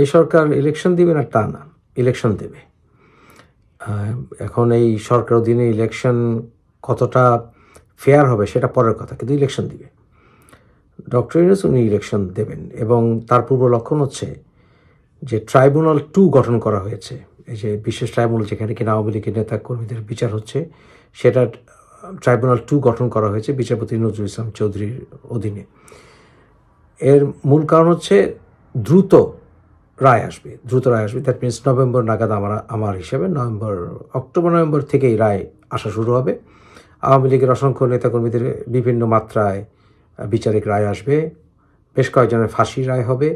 এই সরকার ইলেকশন দিবে না তা না ইলেকশন দেবে। এখন এই সরকার অধীনে ইলেকশন কতটা ফেয়ার হবে সেটা পরের কথা, কিন্তু ইলেকশন দিবে। ডক্টর ইউনুস উনি ইলেকশন দেবেন এবং তার পূর্ব লক্ষণ হচ্ছে যে ট্রাইব্যুনাল টু গঠন করা হয়েছে। এই যে বিশেষ ট্রাইব্যুনাল যেখানে কিনা আওয়ামী লীগের নেতা কর্মীদের বিচার হচ্ছে, সেটা ট্রাইব্যুনাল টু গঠন করা হয়েছে বিচারপতি নজরুল ইসলাম চৌধুরীর অধীনে। এর মূল কারণ হচ্ছে দ্রুত রায় আসবে, দ্রুত রায় আসবে। দ্যাট মিনস নভেম্বর নাগাদ আমার আমার হিসাবে নভেম্বর, অক্টোবর, নভেম্বর থেকেই রায় আসা শুরু হবে। আওয়ামী লীগের অসংখ্য নেতাকর্মীদের বিভিন্ন মাত্রায় বিচারিক রায় আসবে। বেশ কয়েকজনের ফাঁসি রায় হবে।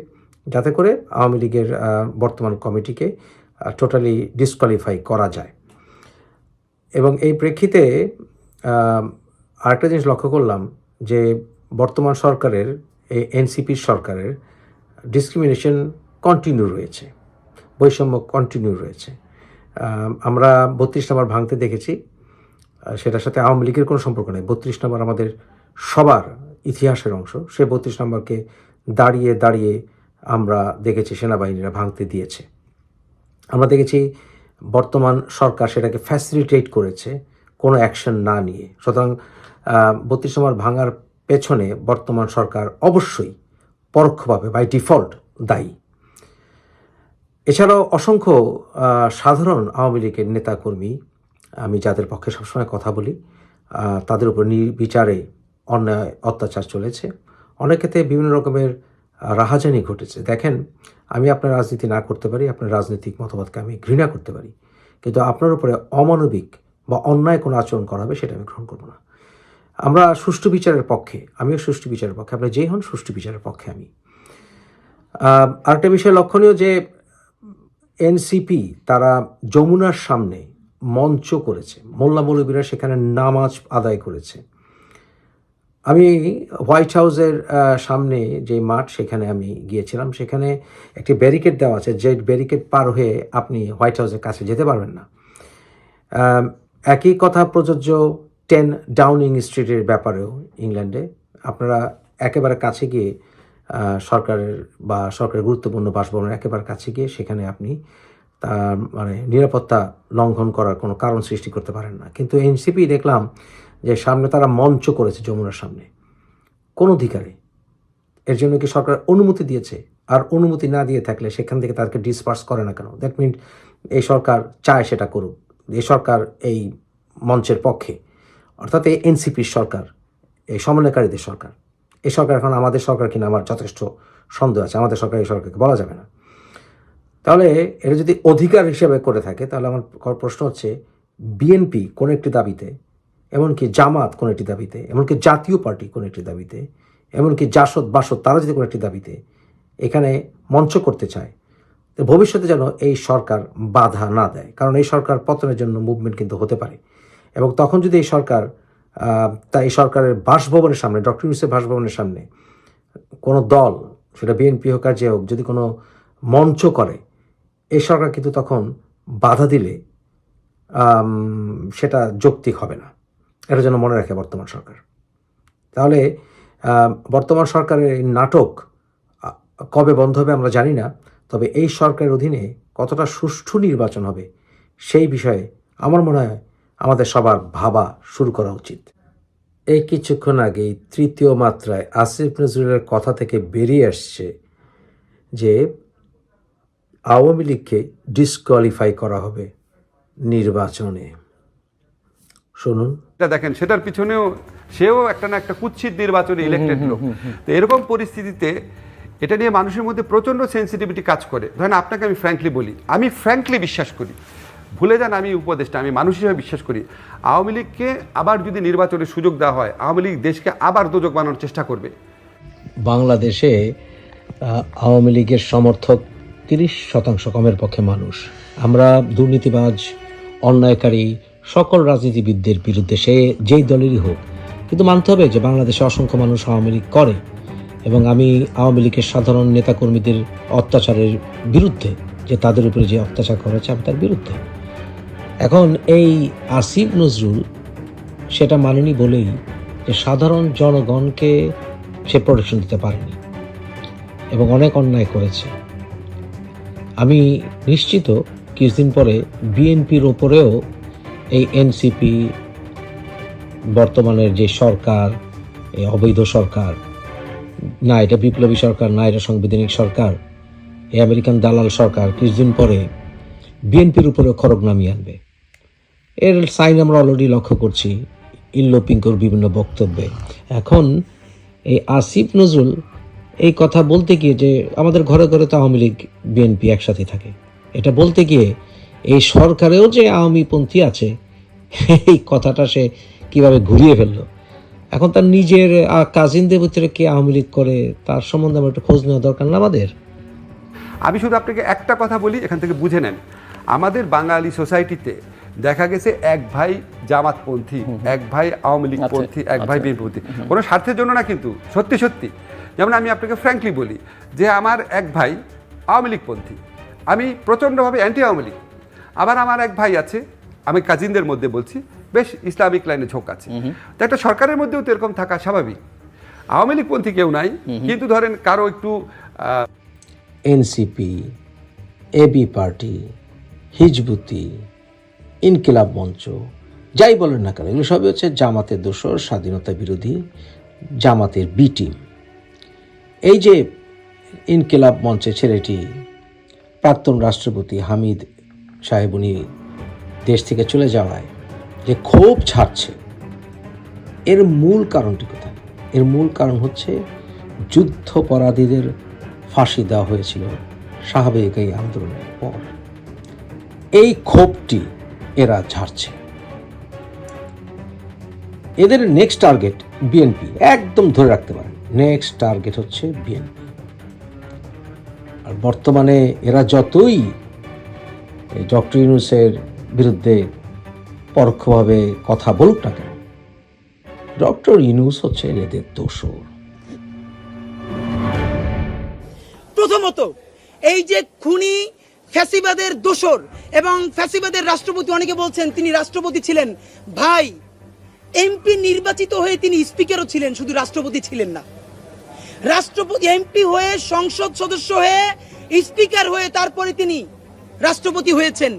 যাতে করে আওয়ামী লীগের বর্তমান কমিটিকে টোটালি ডিসকোয়ালিফাই করা যায়। এবং এই প্রেক্ষিতে আরেকটা জিনিস লক্ষ্য করলাম যে বর্তমান সরকারের, এই এনসিপির সরকারের ডিসক্রিমিনেশন কন্টিনিউ রয়েছে, বৈষম্য কন্টিনিউ রয়েছে। আমরা বত্রিশ নম্বর ভাঙতে দেখেছি সেটার সাথে আওয়ামী লীগের কোনো সম্পর্ক নেই। বত্রিশ নম্বর আমাদের সবার ইতিহাসের অংশ, সে বত্রিশ নম্বরকে দাঁড়িয়ে দাঁড়িয়ে আমরা দেখেছি, সেনাবাহিনীরা ভাঙতে দিয়েছে। আমরা দেখেছি বর্তমান সরকার সেটাকে ফ্যাসিলিটেট করেছে কোনো অ্যাকশন না নিয়ে। সুতরাং বত্রিশ নম্বর ভাঙার পেছনে বর্তমান সরকার অবশ্যই পরোক্ষভাবে বাই ডিফল্ট দায়ী। এছাড়াও অসংখ্য সাধারণ আওয়ামী লীগের নেতাকর্মী আমি যাদের পক্ষে সবসময় কথা বলি তাদের উপর নির্বিচারে অন্যায়, অত্যাচার চলেছে। অনেক ক্ষেত্রে বিভিন্ন রকমের রাহাজানি ঘটেছে। দেখেন, আমি আপনার রাজনীতি না করতে পারি, আপনার রাজনৈতিক মতবাদকে আমি ঘৃণা করতে পারি। কিন্তু আপনার উপরে অমানবিক বা অন্যায় কোনো আচরণ করা হবে, সেটা আমি গ্রহণ করব না। আমরা সুষ্ঠু বিচারের পক্ষে, আমিও সুষ্ঠু বিচারের পক্ষে, আপনি যেই হন সুষ্ঠু বিচারের পক্ষে আমি। আরেকটা বিষয় লক্ষণীয় যে এনসিপি তারা যমুনার সামনে মঞ্চ করেছে। মোল্লা মৌলবীরা সেখানে নামাজ আদায় করেছে। আমি হোয়াইট হাউসের সামনে যে মাঠ, সেখানে আমি গিয়েছিলাম। সেখানে একটি ব্যারিকেড দেওয়া আছে। যে ব্যারিকেড পার হয়ে আপনি হোয়াইট হাউসের কাছে যেতে পারবেন না। একই কথা প্রযোজ্য টেন ডাউনিং স্ট্রিটের ব্যাপারেও ইংল্যান্ডে। আপনারা একেবারে কাছে গিয়ে সরকারের বা সরকারের গুরুত্বপূর্ণ বাসভবনের একেবারে কাছে গিয়ে সেখানে আপনি তার মানে নিরাপত্তা লঙ্ঘন করার কোনো কারণ সৃষ্টি করতে পারেন না। কিন্তু এনসিপি দেখলাম যে সামনে তারা মঞ্চ করেছে যমুনার সামনে। কোন অধিকারে? এর জন্য কি সরকার অনুমতি দিয়েছে? আর অনুমতি না দিয়ে থাকলে সেখান থেকে তাদেরকে ডিসপার্স করে না কেন? দ্যাট মিন এই সরকার চায় সেটা করুক। এই সরকার এই মঞ্চের পক্ষে। অর্থাৎ এই এনসিপির সরকার, এই সমন্বয়কারীদের সরকার। এই সরকার এখন আমাদের সরকার কিনা আমার যথেষ্ট সন্দেহ আছে। আমাদের সরকার, এই সরকারকে বলা যাবে না। তাহলে এটা যদি অধিকার হিসেবে করে থাকে, তাহলে আমার প্রশ্ন হচ্ছে, বিএনপি কোন একটি দাবিতে, এমনকি জামাত কোনো একটি দাবিতে, এমনকি জাতীয় পার্টি কোনো একটি দাবিতে, এমনকি জাসদ বাসদ, তারা যদি কোনো একটি দাবিতে এখানে মঞ্চ করতে চায়, তো ভবিষ্যতে যেন এই সরকার বাধা না দেয়। কারণ এই সরকার পতনের জন্য মুভমেন্ট কিন্তু হতে পারে। এবং তখন যদি এই সরকার আহ, তা এই সরকারের বাসভবনের সামনে ডক্টর ইউসেফ বাসভবনের সামনে কোনো দল সেটা বিএনপি হোক আর যে হোক যদি কোনো মঞ্চ করে এই সরকার কিন্তু তখন বাধা দিলে সেটা যৌক্তিক হবে না। এটা যেন মনে রাখে বর্তমান সরকার। তাহলে বর্তমান সরকারের নাটক কবে বন্ধ হবে আমরা জানি না তবে এই সরকারের অধীনে কতটা সুষ্ঠু নির্বাচন হবে সেই বিষয়ে আমার মনে হয় আমাদের সবার ভাবা শুরু করা উচিত। এই কিছুক্ষণ আগেই তৃতীয় মাত্রায় আসিফ নজরুলের কথা থেকে বেরিয়ে আসছে যে আওয়ামী লীগকে ডিসকোয়ালিফাই করা হবে নির্বাচনে। শুনুন। এটা দেখেন সেটার পিছনেও সেও একটা না একটা কুৎসিত নির্বাচনে ইলেক্টেড লোক। তো এরকম পরিস্থিতিতে এটা নিয়ে মানুষের মধ্যে প্রচণ্ড সেন্সিটিভিটি কাজ করে। ধরেন আপনাকে আমি ফ্র্যাঙ্কলি বলি আমি ফ্র্যাঙ্কলি বিশ্বাস করি ভুলে যান আমি উপদেষ্টা আমি মানুষ হিসেবে বিশ্বাস করি। আওয়ামী লীগকে আবার যদি নির্বাচনের সুযোগ দেওয়া হয়, আওয়ামী লীগ দেশকে আবার দুযোগ বানানোর চেষ্টা করবে। বাংলাদেশে আওয়ামী লীগের সমর্থক তিরিশ শতাংশ কমের পক্ষে মানুষ। আমরা দুর্নীতিবাজ, অন্যায়কারী, সকল রাজনীতিবিদদের বিরুদ্ধে সে যেই দলেরই হোক, কিন্তু মানতে হবে যে বাংলাদেশে অসংখ্য মানুষ আওয়ামী লীগ করে এবং আমি আওয়ামী লীগের সাধারণ নেতাকর্মীদের অত্যাচারের বিরুদ্ধে, যে তাদের উপরে যে অত্যাচার করেছে, আমি তার বিরুদ্ধে। এখন এই আসিফ নজরুল সেটা মানেনি বলেই যে সাধারণ জনগণকে সে প্রোটেকশন দিতে পারেনি এবং অনেক অন্যায় করেছে। আমি নিশ্চিত কিছুদিন পরে বিএনপির ওপরেও এই এনসিপি, বর্তমানের যে সরকার, এই অবৈধ সরকার, না এটা বিপ্লবী সরকার, না এটা সাংবিধানিক সরকার, এই আমেরিকান দালাল সরকার কিছুদিন পরে বিএনপির উপরে খড়গ নামিয়ে আনবে। এর সাইন আমরা অলরেডি লক্ষ্য করছি ইল্লো পিঙ্কর বিভিন্ন বক্তব্যে। এখন এই আসিফ নজরুল এই কথা বলতে গিয়ে যে আমাদের ঘরে ঘরে তো আওয়ামী লীগ, বিএনপি একসাথে থাকে। এটা বলতে গিয়ে এই সরকারেও যে আওয়ামীপন্থী আছে, এই কথাটা সে কীভাবে ঘুরিয়ে ফেলল? এখন তার নিজের কাজিনদের ভিতরে কে আওয়ামী লীগ করে, তার সম্বন্ধে আমার একটু খোঁজ নেওয়া দরকার না আমাদের? আমি শুধু আপনাকে একটা কথা বলি, এখান থেকে বুঝে নেন। আমাদের বাঙালি সোসাইটিতে দেখা গেছে এক ভাই জামাতপন্থী এক ভাই আওয়ামী লীগপন্থী এক ভাই বিএনপন্থী কোনো স্বার্থের জন্য না কিন্তু সত্যি সত্যি। যেমন আমি আপনাকে ফ্র্যাঙ্কলি বলি যে আমার এক ভাই আওয়ামী লীগপন্থী আমি প্রচণ্ডভাবে অ্যান্টি আওয়ামী লীগ। আবার আমার এক ভাই আছে আমি কাজিনদের মধ্যে বলছি বেশ ইসলামিক লাইনে ঝোঁক আছে। তো একটা সরকারের মধ্যেও তো এরকম থাকা স্বাভাবিক। আওয়ামী লীগপন্থী কেউ নাই। কিন্তু ধরেন কারও একটু এনসিপি এবি পার্টি হিজবুতি ইনকিলাব মঞ্চ। যাই বলেন না কেন, এগুলো সবই হচ্ছে জামাতের দোসর স্বাধীনতা বিরোধী জামাতের বি টিম এই যে ইনকিলাব মঞ্চে ছেলেটি, প্রাক্তন রাষ্ট্রপতি হামিদ সাহেব, উনি দেশ থেকে চলে যাওয়ায় যে ক্ষোভ ছাড়ছে, এর মূল কারণটি কোথায়? এর মূল কারণ হচ্ছে যুদ্ধপরাধীদের ফাঁসি দেওয়া হয়েছিল স্বাভাবিক এই আন্দোলনের পর। এই ক্ষোভটি এরা ঝাড়ছে এদের নেক্সট টার্গেট বিএনপি একদম ধরে রাখতে পারেন। নেক্সট টার্গেট হচ্ছে বিএনপি আর বর্তমানে এরা যতই ডক্টর ইউনুসের বিরুদ্ধে পরোক্ষভাবে কথা বলুক না কেন, ডক্টর ইউনুস হচ্ছে এদের দোষর। প্রথমত, এই যে খুনি ফ্যাসিবাদের দোসর এবং ফ্যাসিবাদের রাষ্ট্রপতি, অনেকে বলছেন তিনি রাষ্ট্রপতি ছিলেন। ভাই এমপি নির্বাচিত হয়ে তিনি স্পিকারও ছিলেন, শুধু রাষ্ট্রপতি ছিলেন না। রাষ্ট্রপতি এমপি হয়ে সংসদ সদস্য হয়ে স্পিকার হয়ে তারপরে তিনি রাষ্ট্রপতি হয়েছেন।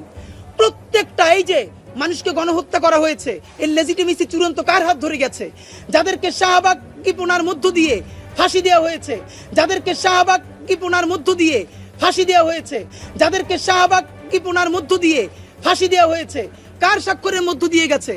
প্রত্যেকটা, এই যে মানুষকে গণহত্যা করা হয়েছে, এর লেজিটিমেসি চূড়ান্ত কার হাত ধরে গেছে? যাদেরকে শাহবাগ কিপনার মধ্য দিয়ে ফাঁসি দেওয়া হয়েছে, যাদেরকে শাহবাগ কিপনার মধ্য দিয়ে ফাঁসি দেওয়া হয়েছে। যাদেরকে শাহবাগ কিপনার মধ্য দিয়ে ফাঁসি দেওয়া হয়েছে, কার স্বাক্ষরের মধ্য দিয়ে গেছে?